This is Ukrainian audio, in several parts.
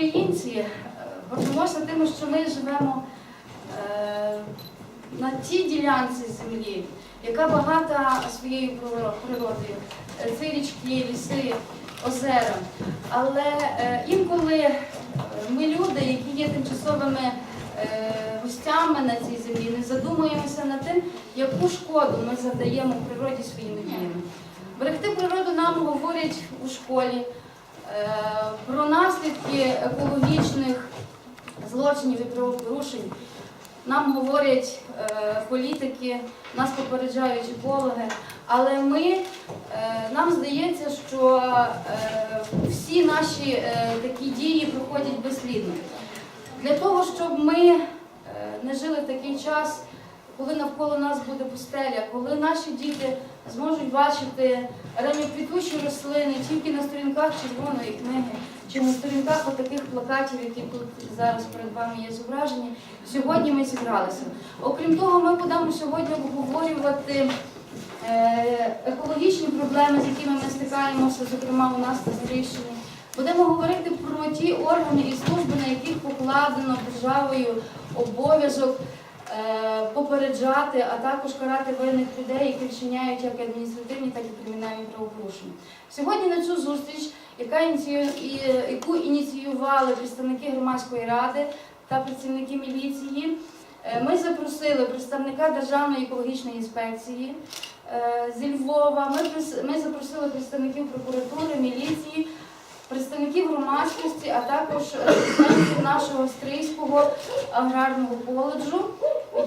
українці е, гордимося тим, що ми живемо е, на тій ділянці землі, яка багата своєю природою. Це річки, ліси, озера. Але е, інколи ми люди, які є тимчасовими гостями на цій землі, не задумуємося над тим, яку шкоду ми завдаємо природі своїми діями. Берегти природу нам говорять у школі про наслідки екологічних злочинів і правопорушень. Нам говорять е, політики, нас попереджають екологи, але ми, е, нам здається, що е, всі наші е, такі дії проходять безслідно. Для того, щоб ми е, не жили в такий час, коли навколо нас буде пустеля, коли наші діти зможуть бачити ранньоквітучі рослини тільки на сторінках червоної книги, чи на сторінках отаких плакатів, які тут зараз перед вами є зображені, сьогодні ми зібралися. Окрім того, ми будемо сьогодні обговорювати е, екологічні проблеми, з якими ми стикаємося, зокрема у нас на Стрийщині. Будемо говорити про ті органи і служби, на яких покладено державою обов'язок попереджати, а також карати винних людей, які вчиняють як адміністративні, так і кримінальні правопорушення. Сьогодні на цю зустріч, яку ініціювали представники громадської ради та працівники міліції, е, ми запросили представника Державної екологічної інспекції е, зі Львова. Ми, запросили представників прокуратури, міліції, представників громадськості, а також е, нашого Стрийського аграрного коледжу,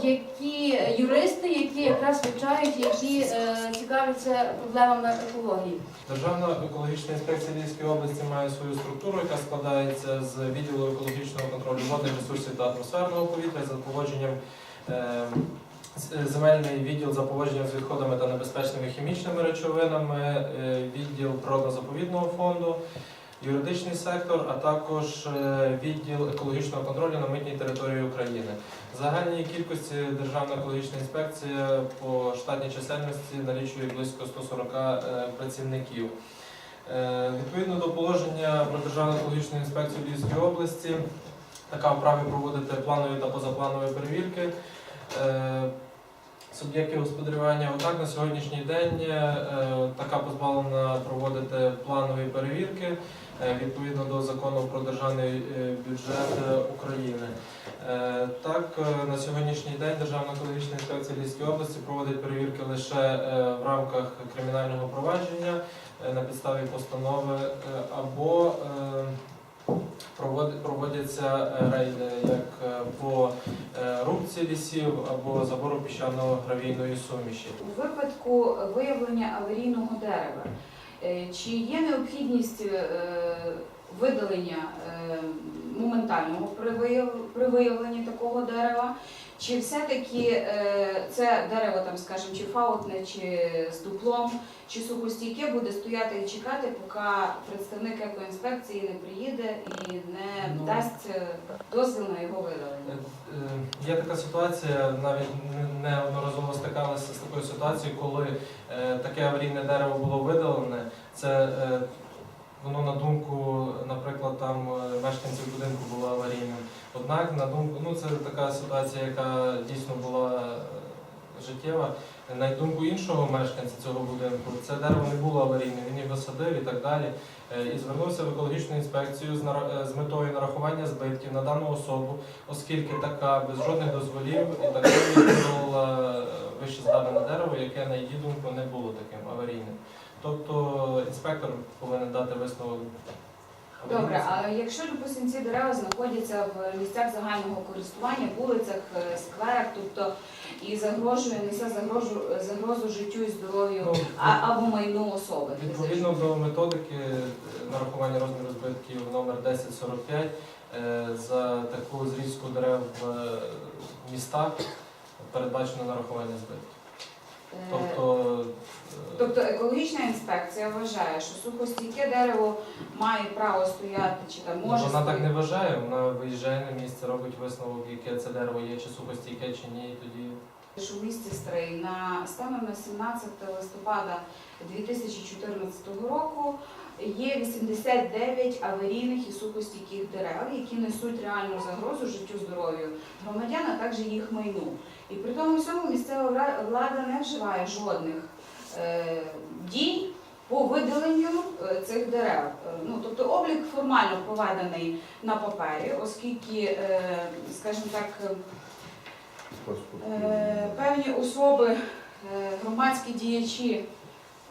які е, юристи, які якраз вивчають, які е, цікавляться проблемами екології. Державна екологічна інспекція Львівської області має свою структуру, яка складається з відділу екологічного контролю водних ресурсів та атмосферного повітря за поводженням е, земельний відділ за поводженням з відходами та небезпечними хімічними речовинами, е, відділ природно-заповідного фонду, юридичний сектор, а також е, відділ екологічного контролю на митній території України. Загальній кількості Державна екологічна інспекція по штатній чисельності налічує близько 140 е, працівників. Е, Відповідно до положення про Державну екологічну інспекцію Львівської області, така вправі проводити планові та позапланові перевірки суб'єктів господарювання. Однак на сьогоднішній день така позбавлена проводити планові перевірки відповідно до закону про державний е, бюджет е, України. Е, Так, е, на сьогоднішній день Державна екологічна інспекція Львівської області проводить перевірки лише е, в рамках кримінального провадження е, на підставі постанови е, або е, проводяться е, рейди як е, по е, рубці лісів або забору піщано-гравійної суміші. У випадку виявлення аварійного дерева, е, чи є необхідність е, видалення е, моментального при виявленні такого дерева, чи все-таки е, це дерево, там, скажімо, чи фаутне, чи з дуплом, чи сухостійке буде стояти і чекати, поки представник екоінспекції не приїде і не Ну. дасть е, дозвіл на його видалення? е, Є така ситуація, навіть неодноразово стикалися з такою ситуацією, коли таке аварійне дерево було видалене. Це воно на думку, наприклад, там е, мешканців будинку було аварійним. Однак, на думку, ну це така ситуація, яка дійсно була е, життєва. На думку іншого мешканця цього будинку, це дерево не було аварійним, він його садив і так далі. Е, І звернувся в екологічну інспекцію з метою нарахування збитків на дану особу, оскільки така без жодних дозволів і так далі вище згадане дерево, яке, на її думку, не було таким аварійним. Тобто інспектор повинен дати висновок. Добре, а якщо, допустимо, ці дерева знаходяться в місцях загального користування, вулицях, е, скверах, тобто і загрожує, несе загрожу, загрозу життю і здоров'ю Ну, а, або майну особи. Відповідно до методики е, нарахування розміру збитків номер 1045 е, за таку зрізку дерев в містах передбачено нарахування збитків. Тобто, е, Тобто екологічна інспекція вважає, що сухостійке дерево має право стояти чи там ну, може вона так стояти. не вважає, вона виїжджає на місце, робить висновок, яке це дерево є, чи сухостійке, чи ні, і тоді що в місті Стрий на станом на 17 листопада 2014 року є 89 аварійних і сухостійких дерев, які несуть реальну загрозу життю здоров'ю громадян, а також їх майну. І при тому всьому місцева влада не вживає жодних е, дій по видаленню е, цих дерев. Е, Ну, тобто облік формально проведений на папері, оскільки, е, скажімо так, певні особи, громадські діячі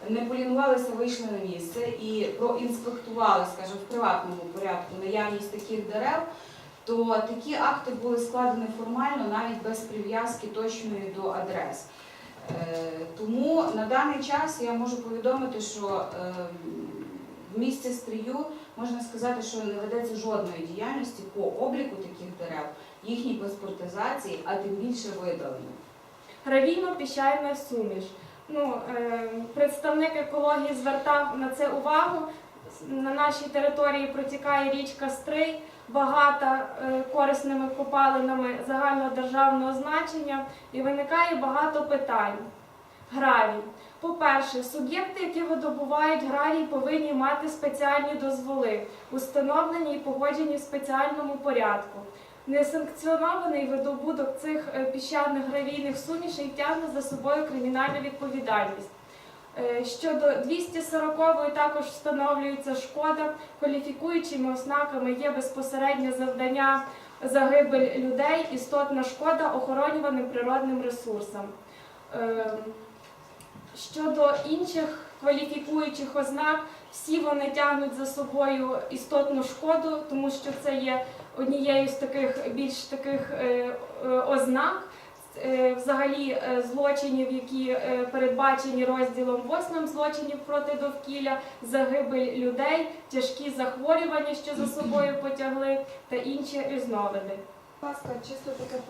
не полінувалися, вийшли на місце і проінспектували, скажімо, в приватному порядку наявність таких дерев, то такі акти були складені формально навіть без прив'язки точної до адрес. Е, Тому на даний час я можу повідомити, що е, в місті Стрію можна сказати, що не ведеться жодної діяльності по обліку таких дерев, їхній паспортизації, а тим більше видаленню. Гравійно-піщальна суміш. Ну, е, представник екології звертав на це увагу. На нашій території протікає річка Стрий, багата е, корисними копалинами загальнодержавного значення, і виникає багато питань. Гравій. По-перше, суб'єкти, які видобувають гравій, повинні мати спеціальні дозволи, установлені і погоджені в спеціальному порядку. Несанкціонований видобуток цих е, піщаних гравійних сумішей тягне за собою кримінальну відповідальність. Е, Щодо 240-ї також встановлюється шкода, кваліфікуючими ознаками є безпосереднє завдання загибель людей, істотна шкода охоронюваним природним ресурсам. Е, Щодо інших кваліфікуючих ознак, всі вони тягнуть за собою істотну шкоду, тому що це є однією з таких більш таких е, е, ознак. е, Взагалі злочинів, які передбачені розділом 8 злочинів проти довкілля, загибель людей, тяжкі захворювання, що за собою потягли, та інші різновиди. Ласка, чисто таке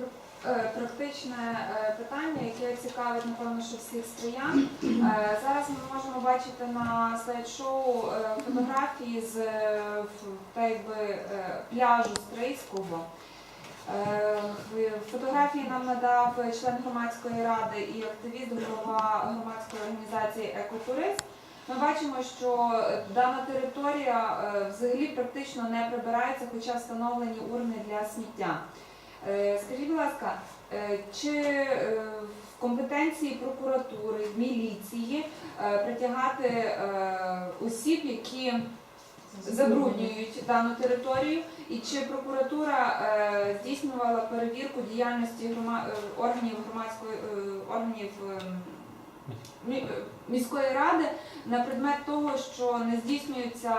практичне е, питання, яке цікавить, напевно, що всіх стріян. Е, Зараз ми можемо бачити на слайд-шоу е, фотографії з е, та якби е, пляжу Стрийського. Е, Фотографії нам надав член громадської ради і активіст голова громадської організації Екотурист. Ми бачимо, що е, дана територія е, взагалі практично не прибирається, хоча встановлені урни для сміття. Е, Скажіть, будь ласка, е, чи е, в компетенції прокуратури, міліції притягати осіб, які забруднюють дану територію, і чи прокуратура здійснювала перевірку діяльності органів громадської органів е, мі- е, міської ради на предмет того, що не здійснюється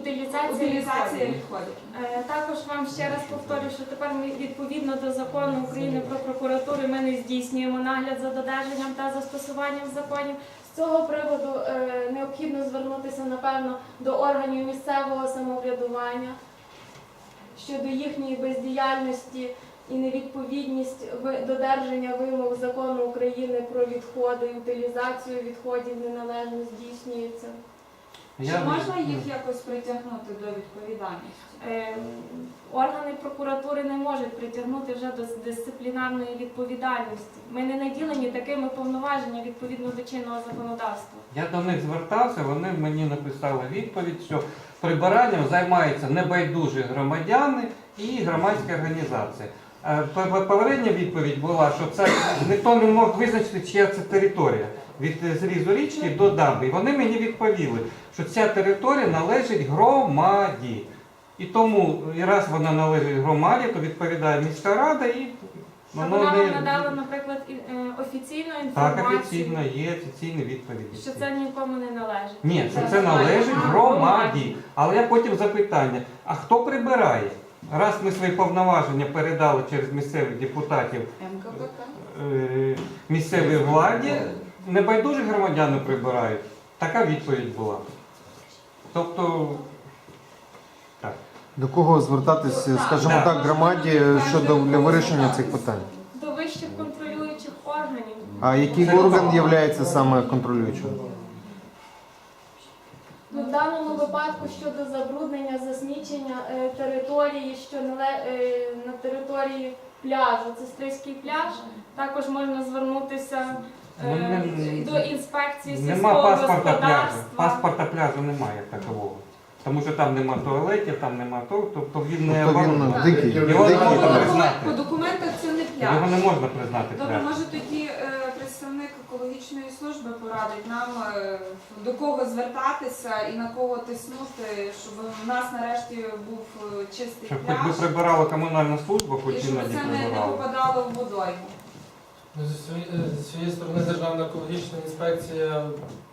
Утилізація відходів. Е, Також вам ще раз повторю, що тепер ми відповідно до закону України про прокуратуру ми не здійснюємо нагляд за додержанням та застосуванням законів. З цього приводу е, необхідно звернутися напевно до органів місцевого самоврядування щодо їхньої бездіяльності і невідповідність додержання вимог закону України про відходи, і утилізацію відходів неналежно здійснюється. Чи можна їх якось притягнути до відповідальності? Е, Органи прокуратури не можуть притягнути вже до дисциплінарної відповідальності. Ми не наділені такими повноваженнями відповідно до чинного законодавства. Я до них звертався, вони мені написали відповідь, що прибиранням займаються небайдужі громадяни і громадські організації. Е, Попередня відповідь була, що це ніхто не мог визначити, чия це територія від зрізу річки до дамби. І вони мені відповіли, що ця територія належить громаді. І тому, і раз вона належить громаді, то відповідає міська рада і воно вона вам не надала, наприклад, і- е, офіційну так інформацію, офіційно є офіційні відповіді. що це нікому не належить. Ні, що це належить громаді. Але я потім запитання: а хто прибирає? Раз ми свої повноваження передали через місцевих депутатів МКПК. е, місцевій владі, небайдужі громадяни прибирають. Така відповідь була. Тобто, так. До кого звертатися, скажімо так, громаді щодо для вирішення цих питань? До вищих контролюючих органів. А який Це орган є саме контролюючим? Ну, в даному випадку щодо забруднення, засмічення е, території, що нале- е, на території пляжу, це Стрийський пляж, також можна звернутися Ну, е, не- до інспекції Нема сільського паспорта пляжу. господарства. Паспорта пляжу немає як такового. Тому що там нема туалетів, там нема того, тобто він не Тобто він оборудований. дикий. Його не можна По признати. документах- По документах це не Його пляж. не можна признати Добре, пляжем. може тоді е, представник екологічної служби порадить нам е, до кого звертатися і на кого тиснути, щоб у нас нарешті був е, чистий Щоб хоч би пляж прибирала комунальна служба, і хоч щоб іноді це не, не прибирала. попадало в водойму. Ну, е, зі своєї сторони Державна екологічна інспекція,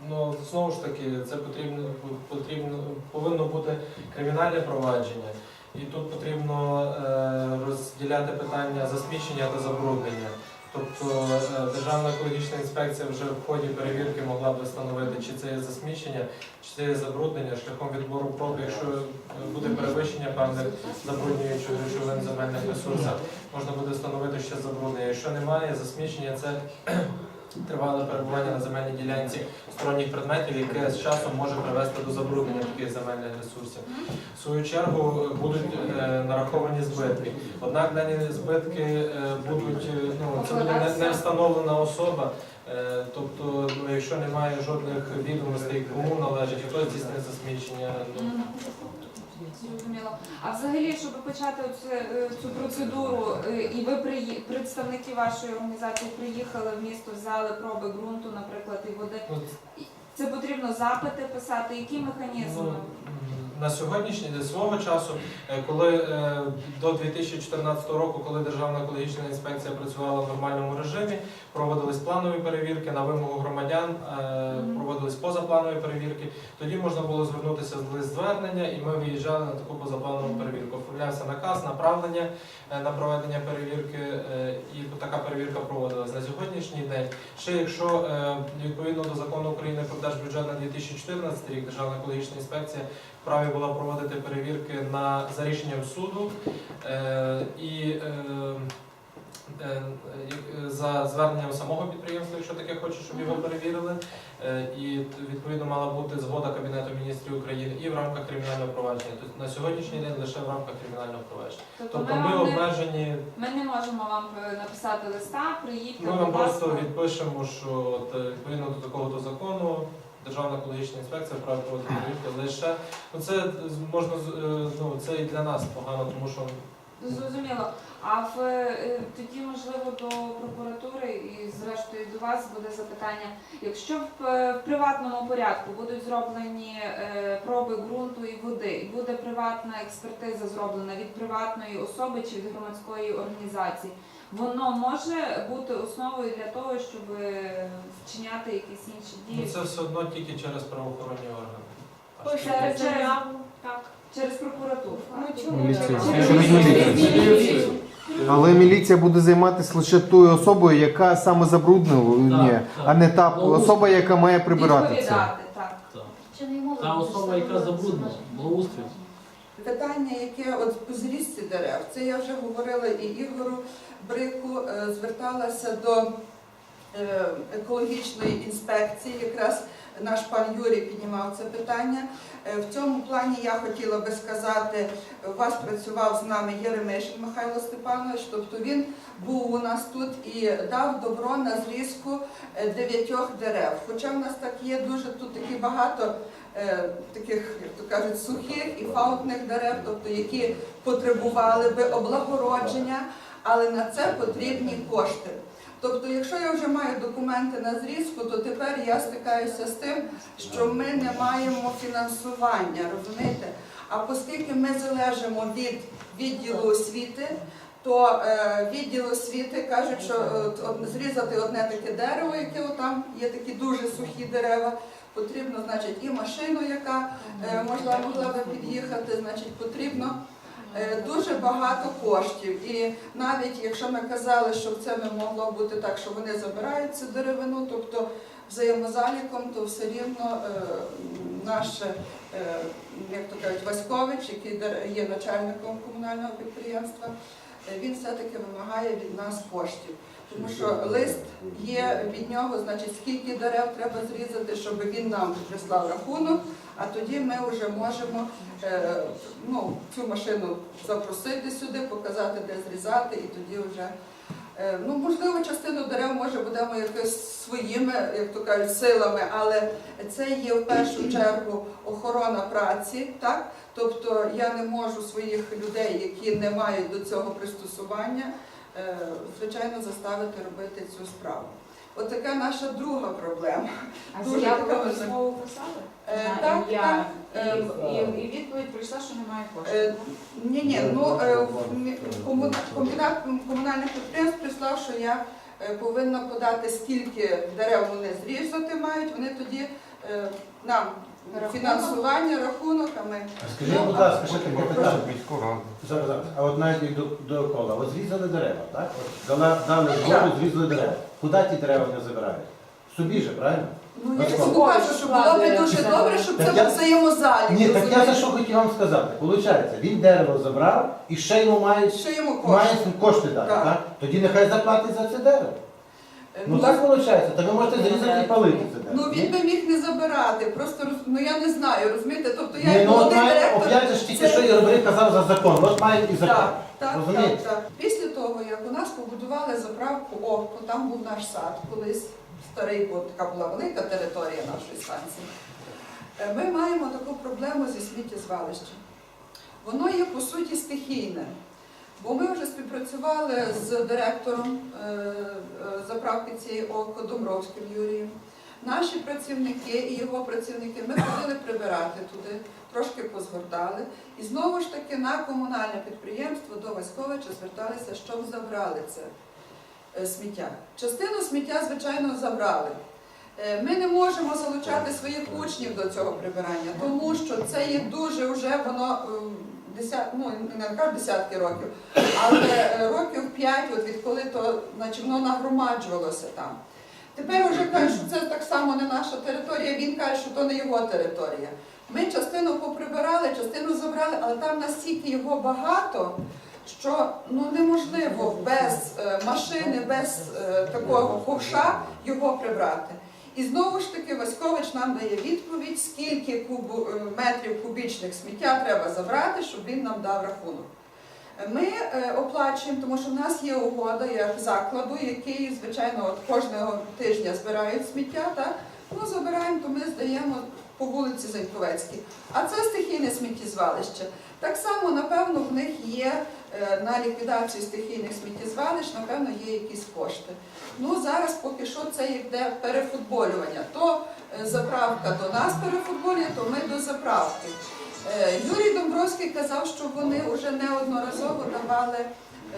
ну знову ж таки, це потрібно потрібно повинно бути кримінальне провадження. І тут потрібно е, розділяти питання засмічення та забруднення. Тобто е, Державна екологічна інспекція вже в ході перевірки могла б встановити, чи це є засмічення, чи це є забруднення шляхом відбору проб, якщо буде перевищення певних забруднюючих речовин земельних ресурсах, можна буде встановити ще забруднення. Якщо немає засмічення, це тривале перебування на земельній ділянці сторонніх предметів, яке з часом може привести до забруднення таких земельних ресурсів. В свою чергу будуть е, нараховані збитки. Однак дані збитки е, будуть е, ну це буде не, не встановлена особа. Е, Тобто, ну, якщо немає жодних відомостей, кому належить, хто здійснює засмічення, ну Зрозуміло. А взагалі, щоб почати оце, е, цю процедуру, е, і ви приї- представники вашої організації приїхали в місто, взяли проби ґрунту, наприклад, і води. Це потрібно запити писати. Які механізми? Ну, на сьогоднішній день свого часу, е, коли е, до 2014 року, коли Державна екологічна інспекція працювала в нормальному режимі, проводились планові перевірки на вимогу громадян, е, проводились позапланові перевірки. Тоді можна було звернутися з лист звернення, і ми виїжджали на таку позапланову перевірку. Оформлявся наказ, направлення на проведення перевірки, і така перевірка проводилась на сьогоднішній день. Ще якщо відповідно до закону України про держбюджет на 2014 рік Державна екологічна інспекція вправі була проводити перевірки на за рішенням суду е, і е, е, за зверненням самого підприємства, якщо таке хоче, щоб його перевірили. Е, І відповідно мала бути згода Кабінету міністрів України і в рамках кримінального провадження. Тобто на сьогоднішній день лише в рамках кримінального провадження. Тобто Тобто ми, ми обмежені. ми не можемо вам е, написати листа, приїдьте. Ми вам просто відпишемо, що от, е, відповідно до такого до закону Державна екологічна інспекція вправі проводити лише ну це можна е, ну це і для нас погано, тому що Зрозуміло. А в е, тоді, можливо, до прокуратури і зрештою до вас буде запитання. Якщо в, е, приватному порядку будуть зроблені проби ґрунту і води, і буде приватна експертиза зроблена від приватної особи чи від громадської організації, воно може бути основою для того, щоб е, вчиняти якісь інші ну, дії це все одно тільки через правоохоронні органи. Через- заяву, так. через прокуратуру. Ну чому? Міліція. Через міліцію. Але міліція буде займатися лише тою особою, яка саме забруднила, ні, так. а не та особа, яка має прибирати це. Відповідати, так. Та особа, яка забруднила, благоустрій. Питання, яке от по зрісті дерев, це я вже говорила і Ігору Брику, е, зверталася до е, екологічної інспекції, якраз наш пан Юрій піднімав це питання. Е, В цьому плані я хотіла би сказати, у вас працював з нами Єремишин Михайло Степанович, тобто він був у нас тут і дав добро на зрізку е, дев'ятьох дерев. Хоча в нас так є дуже тут такі багато е, таких, як то кажуть, сухих і фаутних дерев, тобто які потребували би облагородження, але на це потрібні кошти. Тобто, якщо я вже маю документи на зрізку, то тепер я стикаюся з тим, що ми не маємо фінансування, розумієте? А оскільки ми залежимо від відділу освіти, то е, відділ освіти кажуть, що е, зрізати одне таке дерево, яке там є такі дуже сухі дерева, потрібно, значить, і машину, яка е, можливо могла би під'їхати, значить, потрібно дуже багато коштів. І навіть якщо ми казали, що це не могло бути так, що вони забирають цю деревину, тобто взаємозаліком, то все рівно е, наш, е, як то кажуть, Васькович, який є начальником комунального підприємства, е, він все-таки вимагає від нас коштів. Тому що лист є від нього, значить, скільки дерев треба зрізати, щоб він нам прислав рахунок, а тоді ми вже можемо е, ну, цю машину запросити сюди, показати, де зрізати, і тоді вже Е, Ну, можливо, частину дерев може будемо якось своїми, як то кажуть, силами, але це є в першу чергу охорона праці, так? Тобто я не можу своїх людей, які не мають до цього пристосування, е, звичайно, заставити робити цю справу. От наша друга проблема. А Дуже заяву така ви важлива. письмово писали? Е, На так, ім'я. так. І, і, і відповідь прийшла, що немає Е, коштів. Ні, ні, ну е, в мі- кому- комбінат комунальних підприємств прислав, що я е, повинна подати, скільки дерев вони зрізати мають, вони тоді е, нам Рахунок? фінансування, рахунок, а ми Скажіть, будь ласка, ще таке питання. Міську раду. Зараз, зараз. А от навіть до, докола. От зрізали дерева, так? От дала, дали згоду, зрізали дерева. Куди ті дерева не забирають? Собі же, правильно? ну я тому кажу, що було б дуже добре, щоб це Так я- був взаємозалік. Ні, так я за що хотів вам сказати. Получається, він дерево забрав і ще йому мають, Що йому має кошти? кошти дати, Так. так. Тоді нехай заплатить за це дерево. Е, Ну так виходить, то ви можете зрізати і палити це дерево. Ну він би міг не забирати, просто роз- ну я не знаю, розумієте? Тобто я Ні, як ну от молодий має, директор. опять же ж тільки це- що Ігор казав за закон. От мають і закон. Так, так, Розумієте? так, так. Після того, як у нас побудували заправку ОКО, там був наш сад колись старий, бо така була велика територія нашої станції. е, Ми маємо таку проблему зі сміттєзвалищем. Воно є по суті стихійне. Бо ми вже співпрацювали з директором е, е, заправки цієї ОКО Домровським Юрієм. Наші працівники і його працівники ми ходили прибирати туди, трошки позгортали. І знову ж таки на комунальне підприємство до Васьковича зверталися, щоб забрали це е, сміття. Частину сміття, звичайно, забрали. Е, Ми не можемо залучати своїх учнів до цього прибирання, тому що це є дуже вже воно ем, десят, ну не кажу десятки років, але е, років п'ять, відколи то значить, воно нагромаджувалося там. Тепер вже кажуть, що це так само не наша територія, він каже, що то не його територія. Ми частину поприбирали, частину забрали, але там настільки його багато, що ну неможливо без е, машини, без е, такого ковша його прибрати. І знову ж таки Васькович нам дає відповідь, скільки кубу, е, метрів кубічних сміття треба забрати, щоб він нам дав рахунок. Ми е, оплачуємо, тому що в нас є угода як закладу, який, звичайно, от кожного тижня збирають сміття. Так? Ну, забираємо, то ми здаємо по вулиці Заньковецькій. А це стихійне сміттєзвалище. Так само, напевно, в них є е, на ліквідацію стихійних сміттєзвалищ, напевно, є якісь кошти. Ну, зараз поки що це йде перефутболювання. То е, заправка до нас перефутболює, то ми до заправки. Е, Юрій Домбровський казав, що вони вже неодноразово давали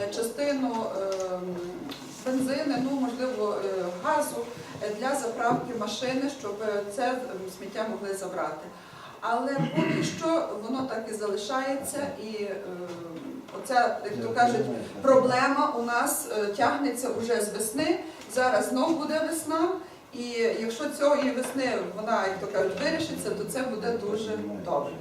е, частину ем, бензину, ну можливо, е, газу для заправки машини, щоб це ем, сміття могли забрати. Але поки що воно так і залишається, і е, оця, як то кажуть, проблема у нас тягнеться уже з весни. Зараз знов буде весна, і якщо цієї весни вона, як то кажуть, вирішиться, то це буде дуже добре.